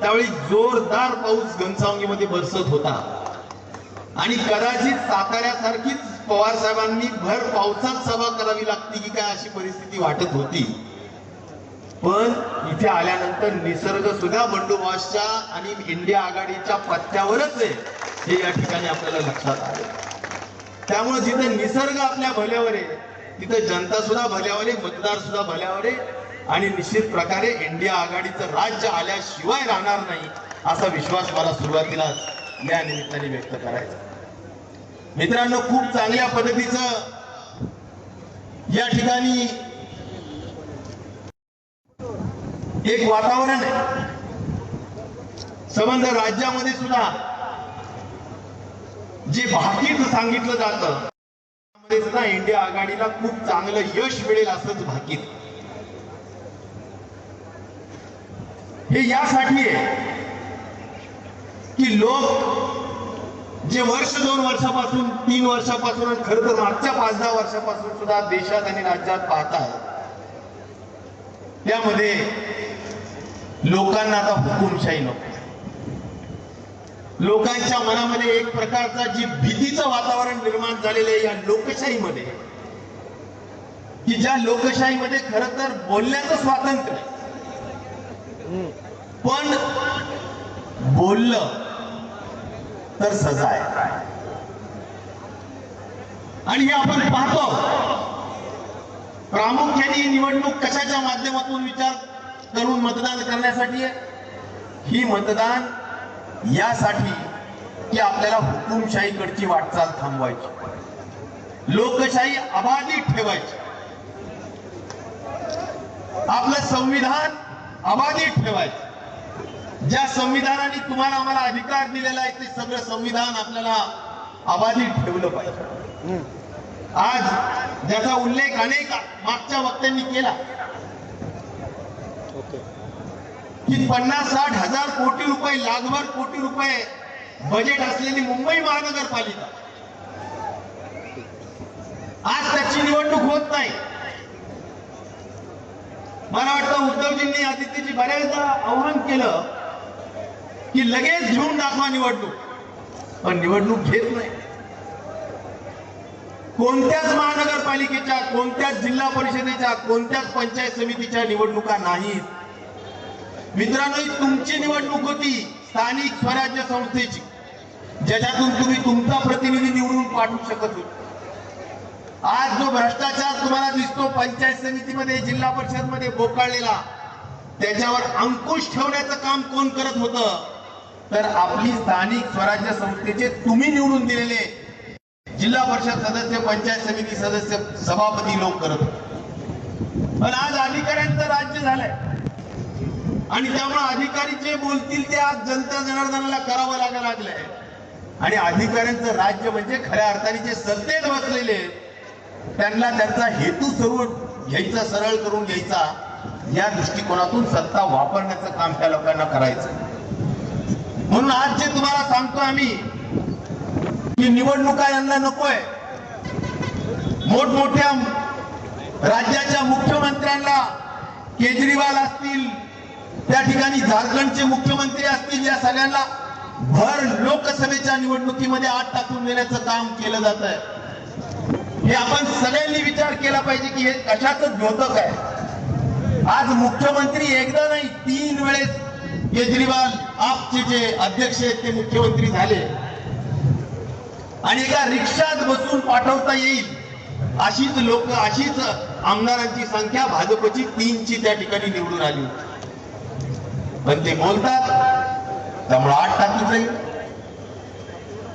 त्यावेळी जोरदार पाऊस घनसावंगीमध्ये बरसत होता. आणि कदाचित साताऱ्यासारखीच पवार साहेबांनी भर पावसात सभा करावी लागती की काय अशी परिस्थिती वाटत होती. पण इथे आल्यानंतर निसर्ग सुद्धा बंडोबासच्या आणि इंडिया आघाडीच्या पत्त्यावरच आहे हे या ठिकाणी आपल्याला लक्षात आलं. त्यामुळे जिथे निसर्ग आपल्या भल्यावर आहे तिथे जनता सुद्धा भल्यावर आहे मतदार सुद्धा भल्यावर आहे आणि निश्चित प्रकारे इंडिया आघाडीचं राज्य आल्याशिवाय राहणार नाही असा विश्वास मला सुरुवातीला या निमित्ताने व्यक्त करायचा. मित्रांनो खूप चांगल्या पद्धतीचं या ठिकाणी एक वातावरण आहे. संबंध राज्यामध्ये सुद्धा जे भाकीत सांगितलं जातं सुद्धा इंडिया आघाडीला खूप चांगलं यश मिळेल असंच भाकीत. हे यासाठी आहे की लोक जे वर्ष दोन वर्षापासून तीन वर्षापासून खर खरं तर मागच्या पाच दहा वर्षापासून सुद्धा देशात आणि राज्यात पाहतात त्यामध्ये लोकांना आता हुकुमशाही नको लोकांच्या मनामध्ये एक प्रकारचा जी भीतीचं वातावरण निर्माण झालेलं आहे या लोकशाहीमध्ये की ज्या लोकशाहीमध्ये खरं तर बोलण्याचं स्वातंत्र्य आहे. पण बोललं तर सजा आहे. आणि हे आपण पाहतो. प्रामुख्याने ही निवडणूक कशाच्या माध्यमातून विचार करून मतदान करण्यासाठी आहे? ही मतदान यासाठी की आपल्याला हुकुमशाहीकडची वाटचाल थांबवायची. लोकशाही अबाधित ठेवायची. आपलं संविधान अबाधित ठेवायचं. ज्या संविधानाने तुम्हाला आम्हाला अधिकार दिलेला आहे ते सगळं संविधान आपल्याला अबाधित ठेवलं पाहिजे. आज ज्याचा उल्लेख अनेक मागच्या वक्त्यांनी केला. की पन्नास साठ हजार कोटी रुपये लाखभर कोटी रुपये बजेट असलेली मुंबई महानगरपालिका. आज त्याची निवडणूक होत नाही. मला वाटतं उद्धवजींनी आदित्यजी बऱ्याचदा आव्हान केलं की लगेच घेऊन दाखवा निवडणूक. पण निवडणूक घेत नाही. कोणत्याच महानगरपालिकेच्या कोणत्याच जिल्हा परिषदेच्या कोणत्याच पंचायत समितीच्या निवडणुका नाहीत. मित्रांनो तुमची निवडणूक होती स्थानिक स्वराज्य संस्थेची. ज्याच्यातून तुम्ही तुमचा प्रतिनिधी निवडून पाठवू शकत होते. आज जो भ्रष्टाचार तुम्हाला दिसतो पंचायत समितीमध्ये जिल्हा परिषदमध्ये बोकाळलेला त्याच्यावर अंकुश ठेवण्याचं काम कोण करत होतं? तर आपली स्थानिक स्वराज्य संस्थेचे तुम्ही निवडून दिलेले जिल्हा परिषद सदस्य पंचायत समिती सदस्य सभापती लोक करत पण आज अधिकाऱ्यांचं राज्य झालंय. आणि त्यामुळे अधिकारी जे बोलतील ते आज जनता जनार्दनाला करावं लागायला लागलंय. आणि अधिकाऱ्यांचं राज्य म्हणजे खऱ्या अर्थाने जे सत्तेत बसलेले आहेत, त्यांना त्यांचा हेतू सर्व घ्यायचा सरळ करून घ्यायचा या दृष्टिकोनातून सत्ता वापरण्याचं काम त्या लोकांना करायचं. म्हणून आज जे तुम्हाला सांगतो आम्ही की निवडणुका यांना नकोय. मोठमोठ्या राज्याच्या मुख्यमंत्र्यांना केजरीवाल असतील त्या ठिकाणी झारखंडचे मुख्यमंत्री असतील या सगळ्यांना भर लोकसभेच्या निवडणुकीमध्ये आत टाकून देण्याचं काम केलं जात आहे हे आपण सगळ्यांनी विचार केला पाहिजे की हे कशाच द्योतक आहे? आज मुख्यमंत्री एकदा नाही तीन वेळेस केजरीवाल आपचे जे अध्यक्ष आहेत ते मुख्यमंत्री झाले. आणि एका रिक्षात बसून पाठवता येईल अशीच लोक अशीच आमदारांची संख्या भाजपची तीनची त्या ठिकाणी निवडून आली पण ते बोलतात त्यामुळे आठ टाकी जाईल.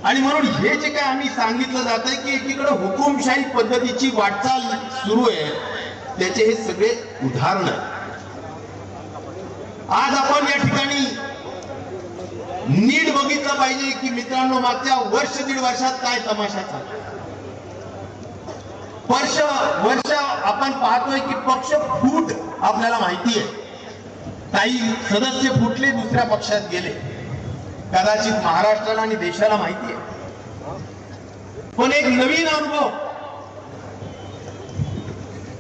आणि म्हणून हे जे काय आम्ही सांगितलं जात आहे की एकीकडे हुकुमशाही पद्धतीची वाटचाल सुरू आहे त्याचे हे सगळे उदाहरण आहे. आज आपण या ठिकाणी नीट बघितलं पाहिजे की मित्रांनो मागच्या वर्ष दीड वर्षात काय तमाशा चालला. वर्ष वर्ष आपण पाहतोय की पक्ष फूट आपल्याला माहिती आहे. काही सदस्य फुटले दुसऱ्या पक्षात गेले. कदाचित महाराष्ट्राला आणि देशाला माहिती आहे. पण एक नवीन अनुभव.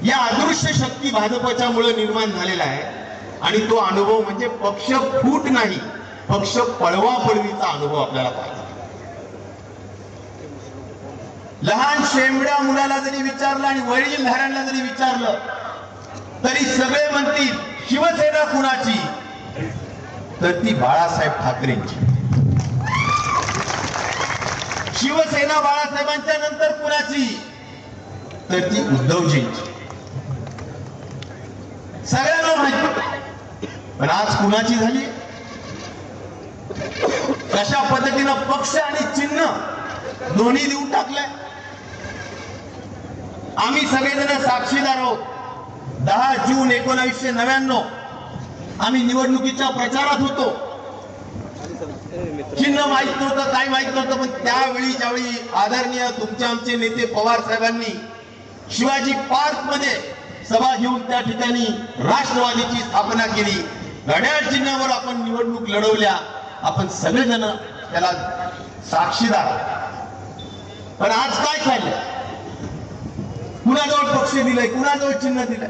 या अदृश्य शक्ती भाजपच्या मुळे निर्माण झालेला आहे. आणि तो अनुभव म्हणजे पक्ष फूट नाही. पक्ष पळवा पळवीचा अनुभव आपल्याला पाहिजे लहान शेंबड्या मुलाला जरी विचारलं आणि वडीलधाऱ्यांना जरी विचारलं तरी सगळे म्हणतील शिवसेना कुणाची? तर ती बाळासाहेब ठाकरेंची. शिवसेना बाळासाहेबांच्या नंतर कुणाची? तर ती उद्धवजींची सगळ्यांना माहिती. पण आज कुणाची झाली? कशा पद्धतीनं पक्ष आणि चिन्ह दोन्ही देऊन टाकलंय? आम्ही सगळेजण साक्षीदार आहोत. दहा जून एकोणावीसशे नव्याण्णव आम्ही निवडणुकीच्या प्रचारात होतो. चिन्ह माहीत नव्हतं काय माहीत नव्हतं पण त्यावेळी ज्यावेळी आदरणीय तुमचे आमचे नेते पवार साहेबांनी शिवाजी पार्कमध्ये सभा घेऊन त्या ठिकाणी राष्ट्रवादीची स्थापना केली. घड्याळ चिन्हावर आपण निवडणूक लढवल्या. आपण सगळेजण त्याला साक्षीदार पण आज काय खाल्लं? कुणाजवळ पक्ष दिलंय? कुणाजवळ चिन्ह दिलंय?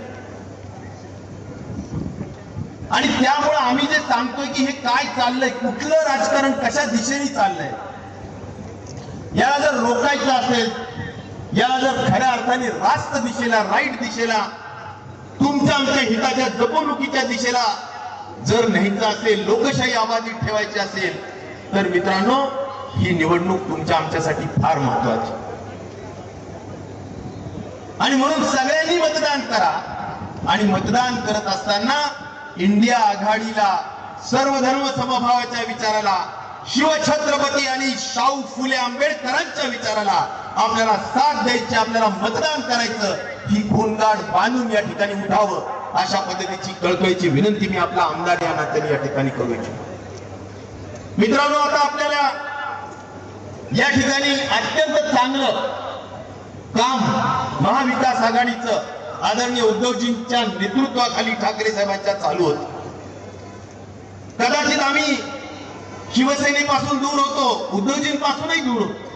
आणि त्यामुळे आम्ही जे सांगतोय की हे काय चाललंय कुठलं राजकारण कशा दिशेने चाललंय याला जर रोखायचं असेल याला जर खऱ्या अर्थाने रास्त दिशेला राईट दिशेला तुमच्या आमच्या हिताच्या जपवणुकीच्या दिशेला जर न्यायचं असेल लोकशाही आबाधित ठेवायची असेल तर मित्रांनो ही निवडणूक तुमच्या आमच्यासाठी फार महत्वाची. आणि म्हणून सगळ्यांनी मतदान करा. आणि मतदान करत असताना इंडिया आघाडीला सर्वधर्म समभावाच्या विचाराला शिवछत्रपती आणि शाहू फुले आंबेडकरांच्या विचाराला आपल्याला साथ द्यायची आपल्याला मतदान करायचं ही गोंगाट बांधून या ठिकाणी उठावं अशा पद्धतीची कळकळीची विनंती मी आपला आमदार या नात्याने या ठिकाणी करू इच्छितो. मित्रांनो आता आपल्याला या ठिकाणी अत्यंत चांगलं काम महाविकास आघाडीचं आदरणीय उद्धवजींच्या नेतृत्वाखाली ठाकरे साहेबांच्या चालू होत कदाचित आम्ही शिवसेनेपासून दूर होतो उद्धवजींपासूनही दूर होतो.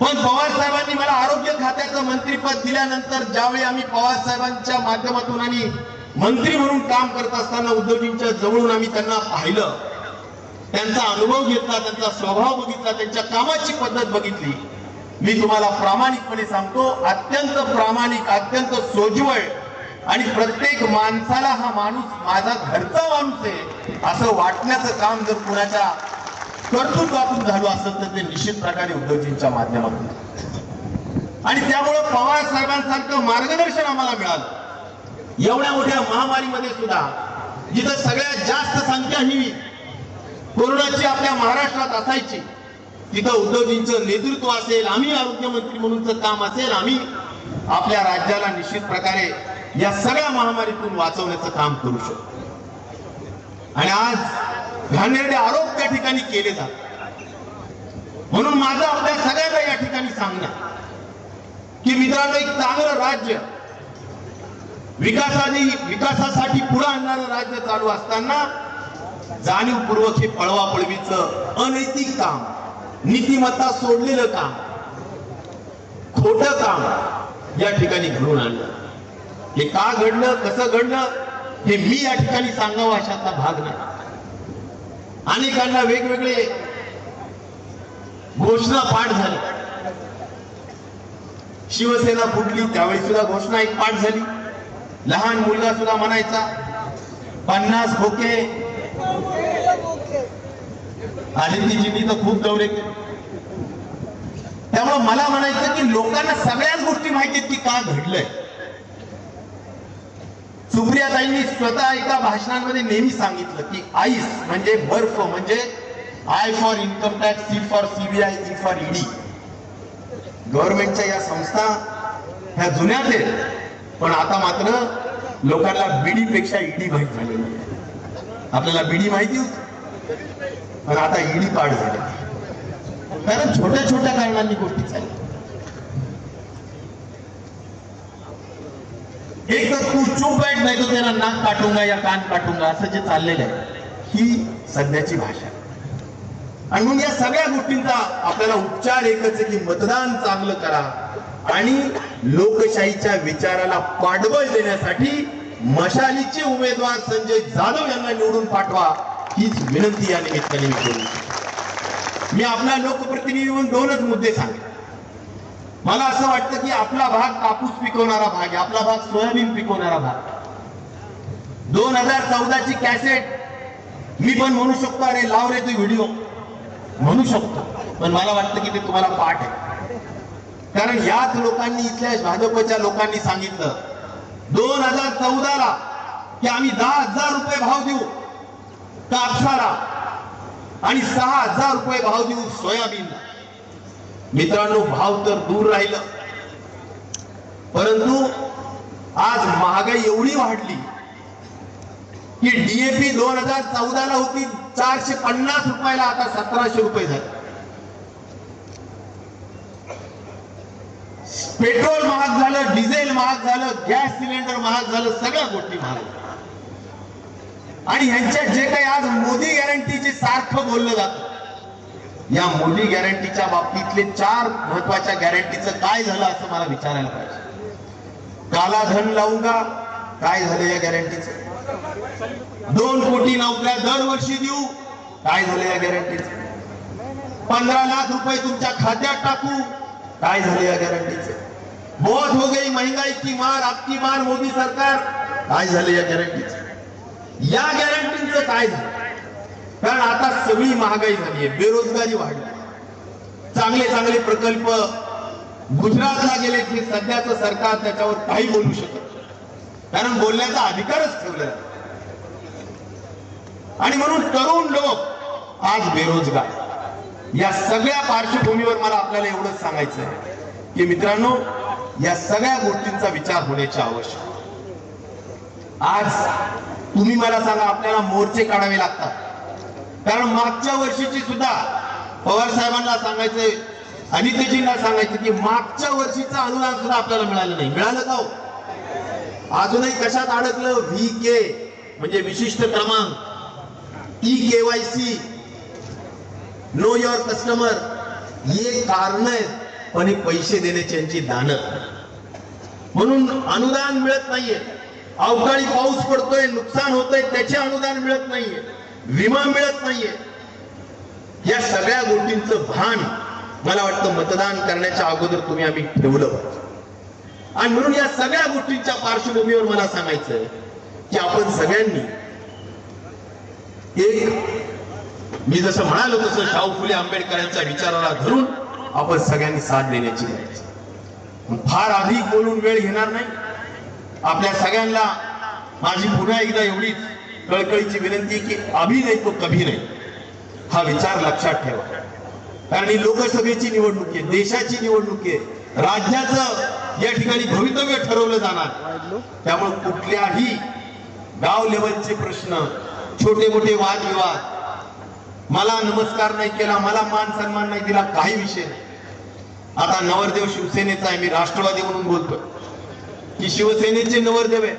पण पवार साहेबांनी मला आरोग्य खात्याचं मंत्रीपद दिल्यानंतर ज्यावेळी आम्ही पवार साहेबांच्या माध्यमातून आणि मंत्री म्हणून काम करत असताना उद्धवजींच्या जवळून आम्ही त्यांना पाहिलं. त्यांचा अनुभव घेतला त्यांचा स्वभाव बघितला त्यांच्या कामाची पद्धत बघितली. मी तुम्हाला प्रामाणिकपणे सांगतो अत्यंत प्रामाणिक अत्यंत सोज्वळ आणि प्रत्येक माणसाला हा माणूस माझा घरचा माणूस आहे असं वाटण्याचं काम जर कुणाच्या कर्तृत्वातून झालं असेल तर ते निश्चित प्रकारे उद्धवजींच्या माध्यमातून. आणि त्यामुळं पवार साहेबांसारखं मार्गदर्शन आम्हाला मिळालं. एवढ्या मोठ्या महामारीमध्ये सुद्धा जिथं सगळ्यात जास्त संख्या ही कोरोनाची आपल्या महाराष्ट्रात असायची तिथं उद्धवजींचं नेतृत्व असेल आम्ही आरोग्यमंत्री म्हणूनच काम असेल आम्ही आपल्या राज्याला निश्चित प्रकारे या सगळ्या महामारीतून वाचवण्याचं काम करू शकतो. आणि आज घाणेरडे आरोप त्या ठिकाणी केले जातात. म्हणून माझं आपल्या सगळ्यांना या ठिकाणी सांगणं की मित्रांनो एक चांगलं राज्य विकासाने विकासासाठी पुढे आणणारं राज्य चालू असताना जाणीवपूर्वक हे पळवापळवीचं अनैतिक काम नीतिमत्ता सोडलेलं काम खोट काम या ठिकाणी घडून आणलं. हे का घडलं कसं घडलं हे मी या ठिकाणी सांगावं अशातला भाग नाही. अनेकांना वेगवेगळे घोषणा पाठ झाली. शिवसेना फुटली त्यावेळी सुद्धा घोषणा एक पाठ झाली. लहान मुलगा सुद्धा म्हणायचा पन्नास खोके आदित्यजींनी तर खूप दौरे केले त्यामुळे मला म्हणायचं की लोकांना सगळ्याच गोष्टी माहिती की का घडलंय. सुप्रियाताईंनी स्वतः एका भाषणांमध्ये नेहमी सांगितलं की आईस म्हणजे बर्फ म्हणजे I for income tax C for CBI E for ED गव्हर्नमेंटच्या या संस्था ह्या जुन्या आहेत. पण आता मात्र लोकांना बीडी पेक्षा ईडी माहीत झालेली आहे. आपल्याला बीडी माहिती होती. पण आता ईडी पाड झाली. कारण छोट्या छोट्या कारणांनी गोष्टी चालल्या एक तर तू चूप बैठ नाही तो त्याला नाक काटूंगा या कान काटूंगा असं जे चाललेलं आहे ही सध्याची भाषा. आणि म्हणून या सगळ्या गोष्टींचा आपल्याला उपचार एकच आहे की मतदान चांगलं करा आणि लोकशाहीच्या विचाराला पाठबळ देण्यासाठी मशालीचे उमेदवार संजय जाधव यांना निवडून पाठवा. हीच विनंती या निमित्ताने मी करू. मी आपला लोकप्रतिनिधी म्हणून दोनच मुद्दे सांगेन. मला असं वाटतं की आपला भाग कापूस पिकवणारा भाग आहे आपला भाग सोयाबीन पिकवणारा भाग दोन हजार चौदाची कॅसेट मी पण म्हणू शकतो अरे लाव रे तो व्हिडिओ म्हणू शकतो. पण मला वाटतं की ते तुम्हाला पाठ आहे. कारण याच लोकांनी इथल्या भाजपच्या लोकांनी सांगितलं दोन हजार चौदाला की आम्ही दहा हजार रुपये भाव देऊ. कापसाला आणि सहा हजार रुपये भाव देऊन सोयाबीनला मित्रांनो भाव तर दूर राहिलं. परंतु आज महागाई एवढी वाढली की डीएपी दोन हजार चौदाला होती चारशे पन्नास रुपयाला आता सतराशे रुपये झाले. पेट्रोल महाग झालं डिझेल महाग झालं गॅस सिलेंडर महाग झालं सगळ्या गोष्टी महाग झाल्या. आणि ह्यांच्यात जे काही आज मोदी गॅरंटीचे सारखं बोललं जात. या मोदी गॅरंटीच्या बाबतीतले चार महत्त्वाच्या गॅरंटीचं काय झालं असं मला विचारायला पाहिजे. काला धन लावू का? काय झालं या गॅरंटीचं दोन कोटी नोकऱ्या दरवर्षी देऊ? काय झालं या गॅरंटीचं पंधरा लाख रुपये तुमच्या खात्यात टाकू? काय झालं या गॅरंटीचं बहुत हो गई महंगाई की मार आपकी मार मोदी सरकार? काय झालं या गॅरंटीचं या गॅरंटीचं काय झालं? कारण आता सगळी महागाई झाली आहे बेरोजगारी वाढली चांगले चांगले प्रकल्प गुजरातला गेले की सध्याचं सरकार त्याच्यावर काही बोलू शकत कारण बोलण्याचा अधिकारच ठेवलेला आणि म्हणून तरुण लोक आज बेरोजगार. या सगळ्या पार्श्वभूमीवर मला आपल्याला एवढंच सांगायचं आहे की मित्रांनो या सगळ्या गोष्टींचा विचार होण्याची आवश्यक आज तुम्ही मला सांगा आपल्याला मोर्चे काढावे लागतात. कारण मागच्या वर्षीची सुद्धा पवार साहेबांना सांगायचंय अनितेजींना सांगायचं की मागच्या वर्षीचं अनुदान सुद्धा आपल्याला मिळालं नाही. मिळालं का हो? अजूनही कशात अडकलं? व्ही के म्हणजे विशिष्ट क्रमांक. E KYC know your customer हे कारण आहेत पण हे पैसे देण्याची यांची दान. म्हणून अनुदान मिळत नाहीये. अवकाळी पाऊस पडतोय नुकसान होतंय त्याचे अनुदान मिळत नाहीये विमा मिळत नाहीये. या सगळ्या गोष्टींचं भान मला वाटतं मतदान करण्याच्या अगोदर तुम्ही आम्ही ठेवलं पाहिजे. आणि म्हणून या सगळ्या गोष्टींच्या पार्श्वभूमीवर मला सांगायचंय की आपण सगळ्यांनी एक मी जसं म्हणालो तसं शाहू फुले आंबेडकरांच्या विचाराला धरून आपण सगळ्यांनी साथ देण्याची फार अधिक बोलून वेळ घेणार नाही. आपल्या सगळ्यांना माझी पुन्हा एकदा एवढीच कळकळीची विनंती की अभि नाही तो कभी नाही. हा विचार लक्षात ठेवा. कारण ही लोकसभेची निवडणूक आहे देशाची निवडणूक आहे. राज्याचं या ठिकाणी भवितव्य ठरवलं जाणार. त्यामुळे कुठल्याही गाव लेवलचे प्रश्न छोटे मोठे वादविवाद मला नमस्कार नाही केला मला मान सन्मान नाही दिला काही विषय नाही. आता नवरदेव शिवसेनेचा आहे मी राष्ट्रवादी म्हणून बोलतोय. की शिवसेनेचे नवरदेव आहे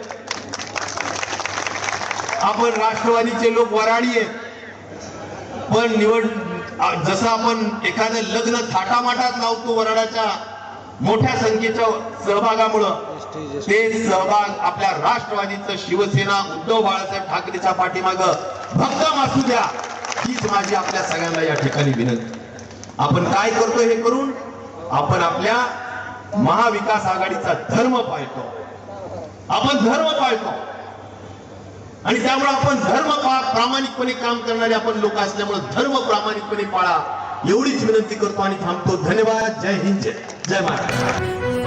आपण राष्ट्रवादीचे लोक वराडी आहेत. पण निवड जसं आपण एखादं लग्न थाटामाटात लावतो वराडाच्या मोठ्या संख्येच्या सहभागामुळं ते सहभाग आपल्या राष्ट्रवादीचं शिवसेना उद्धव बाळासाहेब ठाकरेच्या पाठीमाग. भक्कम असू द्या. हीच माझी आपल्या सगळ्यांना या ठिकाणी विनंती. आपण काय करतो हे करून आपण आपल्या महाविकास आघाडीचा धर्म पाळतो. आपण धर्म पाळतो. आणि त्यामुळे आपण धर्म पा- प्रामाणिकपणे काम करणारे आपण लोक असल्यामुळे धर्म प्रामाणिकपणे पाळा. एवढीच विनंती करतो आणि थांबतो. धन्यवाद. जय हिंद. जय जय महाराज